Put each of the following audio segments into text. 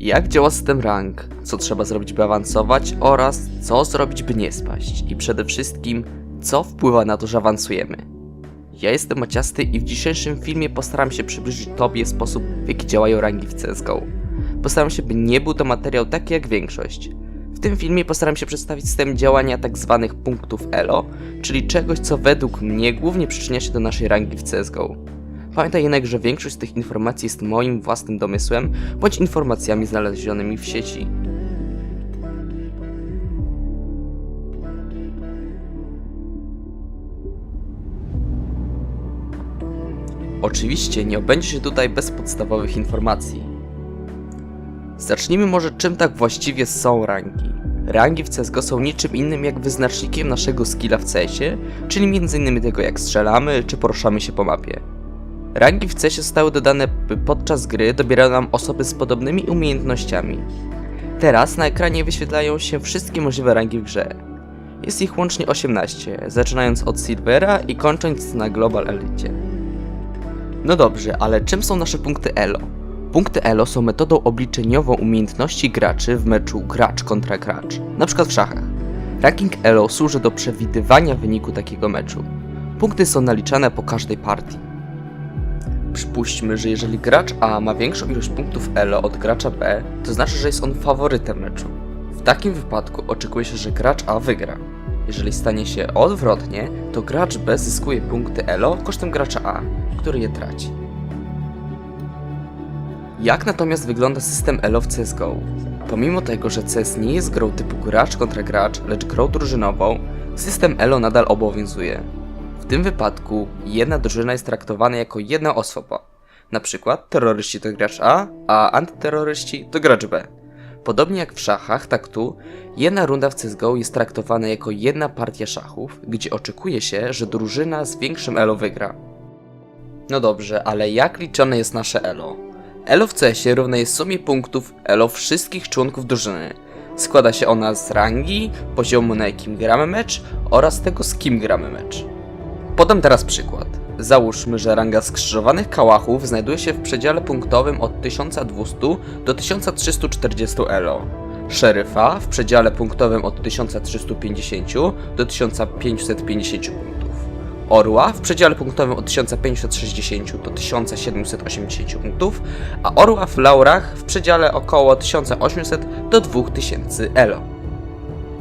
Jak działa system rank, co trzeba zrobić, by awansować oraz co zrobić, by nie spaść i przede wszystkim, co wpływa na to, że awansujemy. Ja jestem Maciasty i w dzisiejszym filmie postaram się przybliżyć Tobie sposób, w jaki działają rangi w CSGO. Postaram się, by nie był to materiał taki jak większość. W tym filmie postaram się przedstawić system działania tzw. punktów ELO, czyli czegoś, co według mnie głównie przyczynia się do naszej rangi w CSGO. Pamiętaj jednak, że większość z tych informacji jest moim własnym domysłem bądź informacjami znalezionymi w sieci. Oczywiście nie obędzie się tutaj bez podstawowych informacji. Zacznijmy może czym tak właściwie są rangi. Rangi w CSGO są niczym innym jak wyznacznikiem naszego skilla w CS-ie, czyli m.in. tego jak strzelamy czy poruszamy się po mapie. Rangi w CS zostały dodane, podczas gry dobierały nam osoby z podobnymi umiejętnościami. Teraz na ekranie wyświetlają się wszystkie możliwe rangi w grze. Jest ich łącznie 18, zaczynając od Silvera i kończąc na Global Elite. No dobrze, ale czym są nasze punkty ELO? Punkty ELO są metodą obliczeniową umiejętności graczy w meczu gracz kontra gracz, na przykład w szachach. Ranking ELO służy do przewidywania wyniku takiego meczu. Punkty są naliczane po każdej partii. Przypuśćmy, że jeżeli gracz A ma większą ilość punktów ELO od gracza B, to znaczy, że jest on faworytem meczu. W takim wypadku oczekuje się, że gracz A wygra. Jeżeli stanie się odwrotnie, to gracz B zyskuje punkty ELO kosztem gracza A, który je traci. Jak natomiast wygląda system ELO w CSGO? Pomimo tego, że CS nie jest grą typu gracz kontra gracz, lecz grą drużynową, system ELO nadal obowiązuje. Tym wypadku jedna drużyna jest traktowana jako jedna osoba. Na przykład terroryści to gracz A, a antyterroryści to gracz B. Podobnie jak w szachach, tak tu, jedna runda w CSGO jest traktowana jako jedna partia szachów, gdzie oczekuje się, że drużyna z większym elo wygra. No dobrze, ale jak liczone jest nasze elo? Elo w CS równe jest sumie punktów elo wszystkich członków drużyny. Składa się ona z rangi, poziomu na jakim gramy mecz oraz tego z kim gramy mecz. Podam teraz przykład. Załóżmy, że ranga skrzyżowanych kałachów znajduje się w przedziale punktowym od 1200 do 1340 elo. Szeryfa w przedziale punktowym od 1350 do 1550 punktów. Orła w przedziale punktowym od 1560 do 1780 punktów, a orła w laurach w przedziale około 1800 do 2000 elo.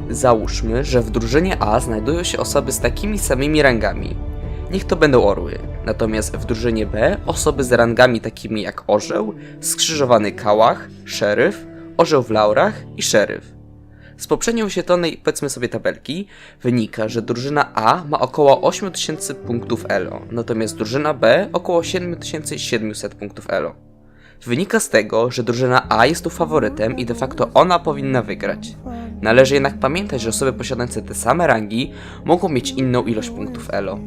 Załóżmy, że w drużynie A znajdują się osoby z takimi samymi rangami. Niech to będą orły. Natomiast w drużynie B osoby z rangami takimi jak orzeł, skrzyżowany kałach, szeryf, orzeł w laurach i szeryf. Z poprzednio oświetlonej, powiedzmy sobie tabelki, wynika, że drużyna A ma około 8000 punktów elo, natomiast drużyna B około 7700 punktów elo. Wynika z tego, że drużyna A jest tu faworytem i de facto ona powinna wygrać. Należy jednak pamiętać, że osoby posiadające te same rangi mogą mieć inną ilość punktów elo.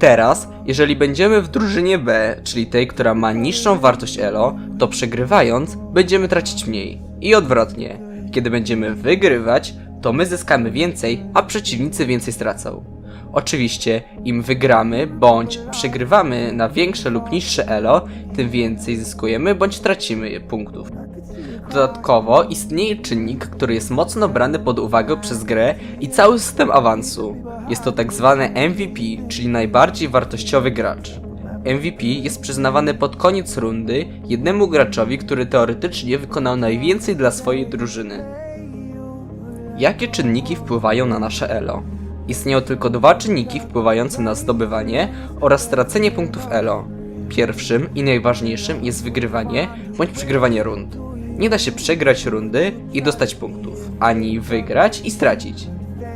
Teraz, jeżeli będziemy w drużynie B, czyli tej, która ma niższą wartość elo, to przegrywając będziemy tracić mniej. I odwrotnie. Kiedy będziemy wygrywać, to my zyskamy więcej, a przeciwnicy więcej stracą. Oczywiście, im wygramy bądź przegrywamy na większe lub niższe elo, tym więcej zyskujemy bądź tracimy punktów. Dodatkowo istnieje czynnik, który jest mocno brany pod uwagę przez grę i cały system awansu. Jest to tak zwany MVP, czyli najbardziej wartościowy gracz. MVP jest przyznawany pod koniec rundy jednemu graczowi, który teoretycznie wykonał najwięcej dla swojej drużyny. Jakie czynniki wpływają na nasze elo? Istnieją tylko dwa czynniki wpływające na zdobywanie oraz stracenie punktów elo. Pierwszym i najważniejszym jest wygrywanie bądź przegrywanie rund. Nie da się przegrać rundy i dostać punktów, ani wygrać i stracić.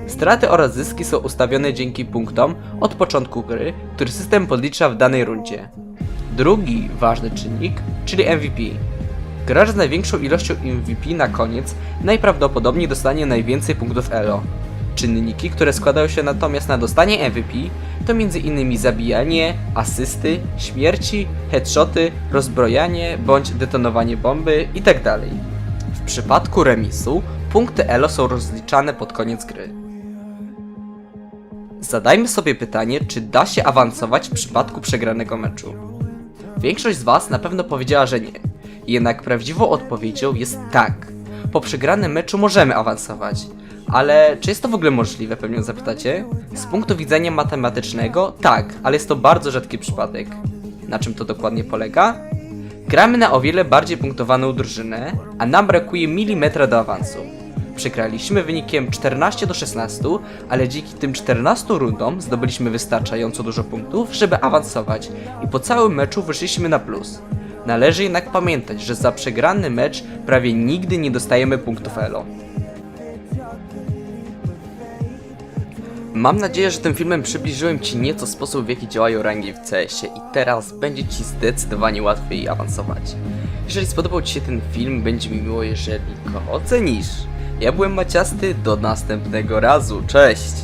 Straty oraz zyski są ustawione dzięki punktom od początku gry, który system podlicza w danej rundzie. Drugi ważny czynnik, czyli MVP. Gracz z największą ilością MVP na koniec najprawdopodobniej dostanie najwięcej punktów ELO. Czynniki, które składają się natomiast na dostanie MVP, to m.in. zabijanie, asysty, śmierci, headshoty, rozbrojanie bądź detonowanie bomby itd. W przypadku remisu punkty ELO są rozliczane pod koniec gry. Zadajmy sobie pytanie, czy da się awansować w przypadku przegranego meczu. Większość z Was na pewno powiedziała, że nie. Jednak prawdziwą odpowiedzią jest tak. Po przegranym meczu możemy awansować. Ale czy jest to w ogóle możliwe, pewnie zapytacie? Z punktu widzenia matematycznego, tak, ale jest to bardzo rzadki przypadek. Na czym to dokładnie polega? Gramy na o wiele bardziej punktowaną drużynę, a nam brakuje milimetra do awansu. Przegraliśmy wynikiem 14 do 16, ale dzięki tym 14 rundom zdobyliśmy wystarczająco dużo punktów, żeby awansować i po całym meczu wyszliśmy na plus. Należy jednak pamiętać, że za przegrany mecz prawie nigdy nie dostajemy punktów ELO. Mam nadzieję, że tym filmem przybliżyłem Ci nieco sposób w jaki działają rangi w CS-ie i teraz będzie Ci zdecydowanie łatwiej awansować. Jeżeli spodobał Ci się ten film, będzie mi miło, jeżeli go ocenisz. Ja byłem Maciasty, do następnego razu, cześć!